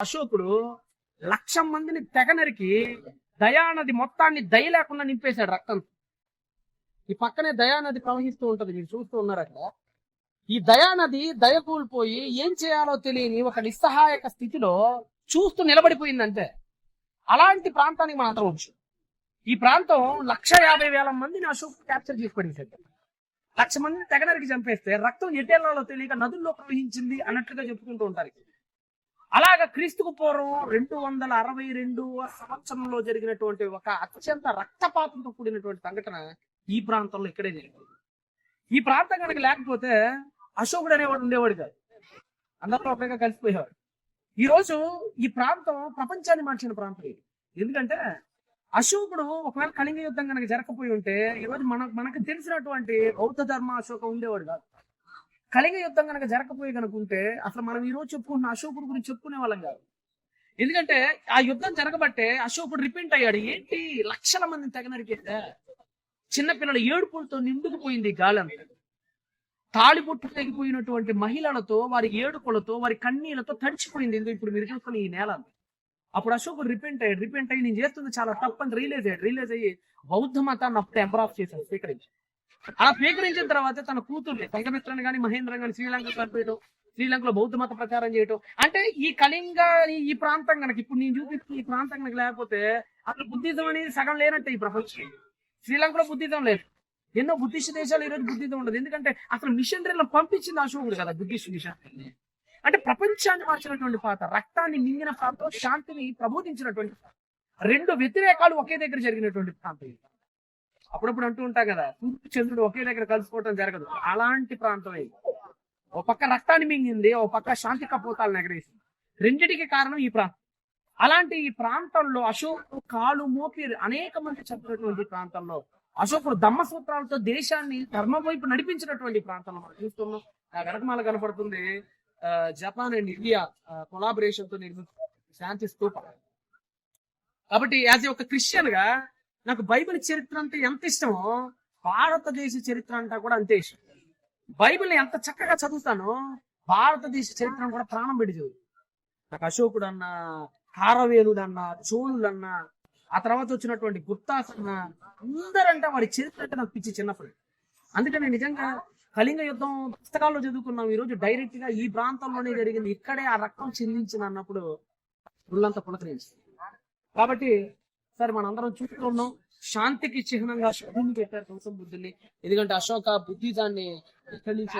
అశోకుడు లక్ష మందిని తెగ నరికి దయానది మొత్తాన్ని దయ లేకుండా నింపేశాడు రక్తం. ఈ పక్కనే దయానది ప్రవహిస్తూ ఉంటది మీరు చూస్తూ ఉన్నారు అక్కడ. ఈ దయానది దయ కూలిపోయి ఏం చేయాలో తెలియని ఒక నిస్సహాయక స్థితిలో చూస్తూ నిలబడిపోయింది అంతే. అలాంటి ప్రాంతానికి మనం అందరం వచ్చు ఈ ప్రాంతం లక్ష యాభై వేల మందిని అశోక్ క్యాప్చర్ చేసుకోవడం లక్ష మందిని తెగనరికి చంపేస్తే రక్తం ఎటేళ్ళలో తెలియక నదుల్లో ప్రవహించింది అన్నట్లుగా చెప్పుకుంటూ ఉంటారు. అలాగ క్రీస్తుకు పూర్వం రెండు వందల అరవై రెండు సంవత్సరంలో జరిగినటువంటి ఒక అత్యంత రక్తపాతంతో కూడినటువంటి సంఘటన ఈ ప్రాంతంలో ఇక్కడే జరిగింది. ఈ ప్రాంతం కనుక లేకపోతే అశోకుడు అనేవాడు ఉండేవాడు కాదు. అందరిలో ఒకరిగా కలిసిపోయేవాడు. ఈ రోజు ఈ ప్రాంతం ప్రపంచాన్ని మార్చిన ప్రాంతం ఇది. ఎందుకంటే అశోకుడు ఒకవేళ కళింగ యుద్ధం కనుక జరగకపోయి ఉంటే ఈ రోజు మన మనకు తెలిసినటువంటి బౌద్ధ ధర్మ అశోకం ఉండేవాడు కాదు. కళింగ యుద్ధం కనుక జరగకపోయి కనుకుంటే అసలు మనం ఈ రోజు చెప్పుకుంటున్న అశోకుడు గురించి చెప్పుకునే వాళ్ళం కాదు. ఎందుకంటే ఆ యుద్ధం జరగబట్టే అశోకుడు రిపీట్ అయ్యాడు ఏంటి? లక్షల మందిని తెగ నరికేస్తే చిన్నపిల్లల ఏడుపులతో నిండుకుపోయింది ఈ తాళి పొట్టు తెగిపోయినటువంటి మహిళలతో వారి ఏడుపులతో వారి కన్నీళ్ళతో తడిచిపోయింది ఎందుకు ఇప్పుడు మీరు చూస్తున్న ఈ నేల? అప్పుడు అశోకుడు రిపెంట్ అయ్యాడు రిపెంట్ అయ్యి నేను చేస్తుంది చాలా తప్పని అని రియలైజ్ అయ్యాడు రియలైజ్ అయ్యి బౌద్ధ మతాన్ని అప్పుడు ఎంబరాఫ్ చేశాడు స్వీకరించి. అలా స్వీకరించిన తర్వాత తన కూతుర్ని సంగమిత్రని కానీ మహేంద్ర కానీ శ్రీలంక పంపేయటం శ్రీలంకలో బౌద్ధ మత ప్రచారం చేయటం. అంటే ఈ కళింగ ఈ- ప్రాంతం కనుక ఇప్పుడు నేను చూపిస్తున్న ఈ ప్రాంతం కనుక లేకపోతే అసలు బుద్ధిజం అనేది సగం లేనట్టే ఈ ప్రపంచం. శ్రీలంకలో బుద్ధిజం లేదు. ఎన్నో బుద్ధిస్ట్ దేశాలు ఈరోజు బుద్ధిజం ఉండదు. ఎందుకంటే అసలు మిషనరీలను పంపించింది అశోకుడు కదా బుద్ధిస్ట్ మిషన్ అంటే ప్రపంచాన్ని మార్చినటువంటి పాత రక్తాన్ని మింగిన ప్రాంతం శాంతిని ప్రబోధించినటువంటి రెండు వ్యతిరేకాలు ఒకే దగ్గర జరిగినటువంటి ప్రాంతం అప్పుడప్పుడు అంటూ ఉంటాం కదా సూర్యుడు చంద్రుడు ఒకే దగ్గర కలుసుకోవటం జరగదు. అలాంటి ప్రాంతం ఇది. ఓ పక్క రక్తాన్ని మింగింది ఓ పక్క శాంతి కపోతాలు ఎగరేసింది. రెండిటికి కారణం ఈ ప్రాంతం. అలాంటి ఈ ప్రాంతంలో అశోకుడు కాలు మోపి అనేక మంది చెప్పినటువంటి ప్రాంతంలో అశోకుడు దమ్మ సూత్రాలతో దేశాన్ని ధర్మం వైపు నడిపించినటువంటి ప్రాంతంలో మనం చూస్తున్నాం. నా వెనకమాల కనపడుతుంది ఆ, జపాన్ అండ్ ఇండియా కొలాబరేషన్తో నిర్మించిన శాంతి స్తూప కాబట్టి యాజ్ ఒక క్రిస్టియన్గా నాకు బైబిల్ చరిత్ర అంటే ఎంత ఇష్టమో భారతదేశ చరిత్ర అంటే కూడా అంతే ఇష్టం. బైబిల్ ఎంత చక్కగా చదువుతానో భారతదేశ చరిత్రను కూడా ప్రాణం పెట్టి చదువు నాకు అశోకుడు అన్న కారవేలుడు అన్న చోళుడు అన్న ఆ తర్వాత వచ్చినటువంటి గుప్తాస్ అన్న అందరంటే వాడి చరిత్ర అంటే నాకు పిచ్చి చిన్నప్పుడు. అందుకని నిజంగా కళింగ యుద్ధం పుస్తకాల్లో చదువుకున్నాం ఈ రోజు డైరెక్ట్గా ఈ ప్రాంతంలోనే జరిగింది. ఇక్కడే ఆ రక్తం చెందించిన అన్నప్పుడు ఒళ్ళంతా పులకరించింది. కాబట్టి సరే మనందరం చూస్తూ ఉన్నాం శాంతికి చిహ్నంగా శుభుని పెట్టారు గౌతమ బుద్ధుని ఎందుకంటే అశోక బుద్ధి దాన్ని నుంచి